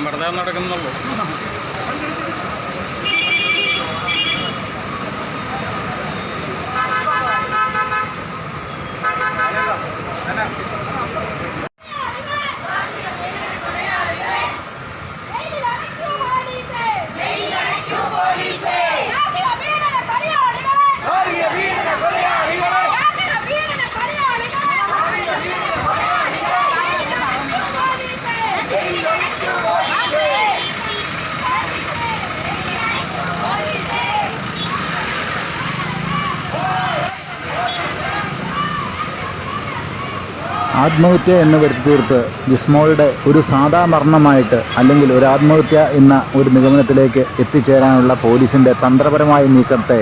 ഞാൻ വെറുതെ നടക്കുന്നുള്ളൂ. ആത്മഹത്യ എന്ന് വരുത്തി തീർത്ത് ജിസ്മോളുടെ ഒരു സാധാ മരണമായിട്ട് അല്ലെങ്കിൽ ഒരു ആത്മഹത്യ എന്ന ഒരു നിഗമനത്തിലേക്ക് എത്തിച്ചേരാനുള്ള പോലീസിന്റെ തന്ത്രപരമായ നീക്കത്തെ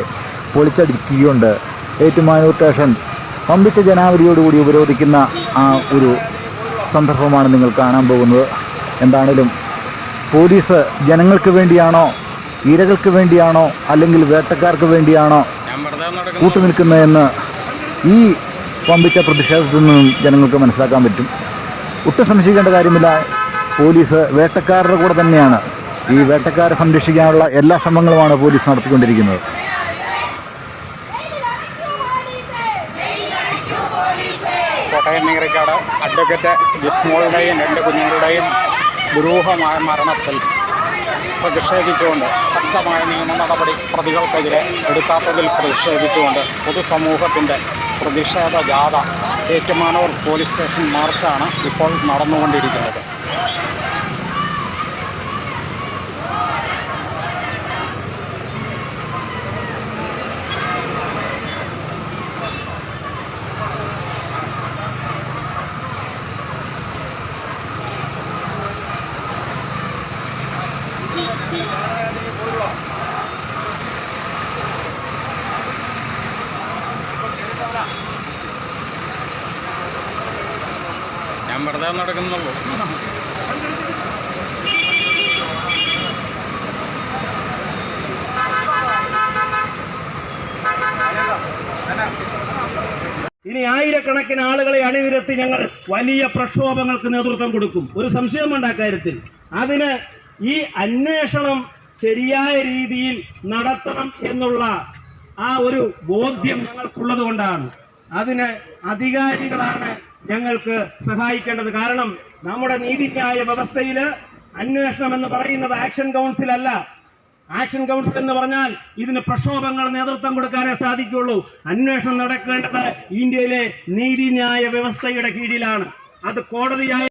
പൊളിച്ചടിക്കുകയുണ്ട്. ഏറ്റുമാനൂർ സ്റ്റേഷൻ പമ്പിച്ച ജനാവലിയോടുകൂടി ഉപരോധിക്കുന്ന ആ ഒരു സന്ദർഭമാണ് നിങ്ങൾ കാണാൻ പോകുന്നത്. എന്താണേലും പോലീസ് ജനങ്ങൾക്ക് വേണ്ടിയാണോ ഇരകൾക്ക് വേണ്ടിയാണോ അല്ലെങ്കിൽ വേട്ടക്കാർക്ക് വേണ്ടിയാണോ കൂട്ടുനിൽക്കുന്നതെന്ന് ഈ പമ്പിച്ച പ്രതിഷേധത്തിൽ നിന്നും ജനങ്ങൾക്ക് മനസ്സിലാക്കാൻ പറ്റും. ഒട്ടും സംശയിക്കേണ്ട കാര്യമില്ല. പോലീസ് വേട്ടക്കാരുടെ കൂടെ തന്നെയാണ്. ഈ വേട്ടക്കാരെ സംരക്ഷിക്കാനുള്ള എല്ലാ ശ്രമങ്ങളുമാണ് പോലീസ് നടത്തിക്കൊണ്ടിരിക്കുന്നത്. കോട്ടയം നീറിക്കാട് അഡ്വക്കേറ്റ് ജിസ്മോളുടെയും രണ്ട് കുഞ്ഞുങ്ങളുടെയും ദുരൂഹമായ മരണത്തിൽ പ്രതിഷേധിച്ചുകൊണ്ട് ശക്തമായ നിയമ നടപടി പ്രതികൾക്കെതിരെ എടുക്കാത്തതിൽ പ്രതിഷേധിച്ചുകൊണ്ട് പൊതുസമൂഹത്തിന്റെ പ്രതിഷേധ ജാഥ ഏറ്റുമാനൂർ പോലീസ് സ്റ്റേഷൻ മാർച്ചാണ് ഇപ്പോൾ നടന്നുകൊണ്ടിരിക്കുന്നത്. ഞാൻ വെറുതെ നടക്കുന്നുള്ളൂ. ഇനി ആയിരക്കണക്കിന് ആളുകളെ അണിനിരത്തി ഞങ്ങൾ വലിയ പ്രക്ഷോഭങ്ങൾക്ക് നേതൃത്വം കൊടുക്കും. ഒരു സംശയം വേണ്ട കാര്യത്തിൽ. അതിന് ഈ അന്വേഷണം ശരിയായ രീതിയിൽ നടത്തണം എന്നുള്ള ആ ഒരു ബോധ്യം ഞങ്ങൾക്കുള്ളത് കൊണ്ടാണ്. അതിന് അധികാരികളാണ് ഞങ്ങൾക്ക് സഹായിക്കേണ്ടത് കാരണം നമ്മുടെ നീതിന്യായ വ്യവസ്ഥയിൽ അന്വേഷണം എന്ന് പറയുന്നത് ആക്ഷൻ കൗൺസിൽ അല്ല. ആക്ഷൻ കൗൺസിൽ എന്ന് പറഞ്ഞാൽ ഇതിന് പ്രക്ഷോഭങ്ങൾ നേതൃത്വം കൊടുക്കാനേ സാധിക്കുള്ളൂ അന്വേഷണം നടക്കേണ്ടത് ഇന്ത്യയിലെ നീതിന്യായ വ്യവസ്ഥയുടെ കീഴിലാണ്. അത് കോടതിയായ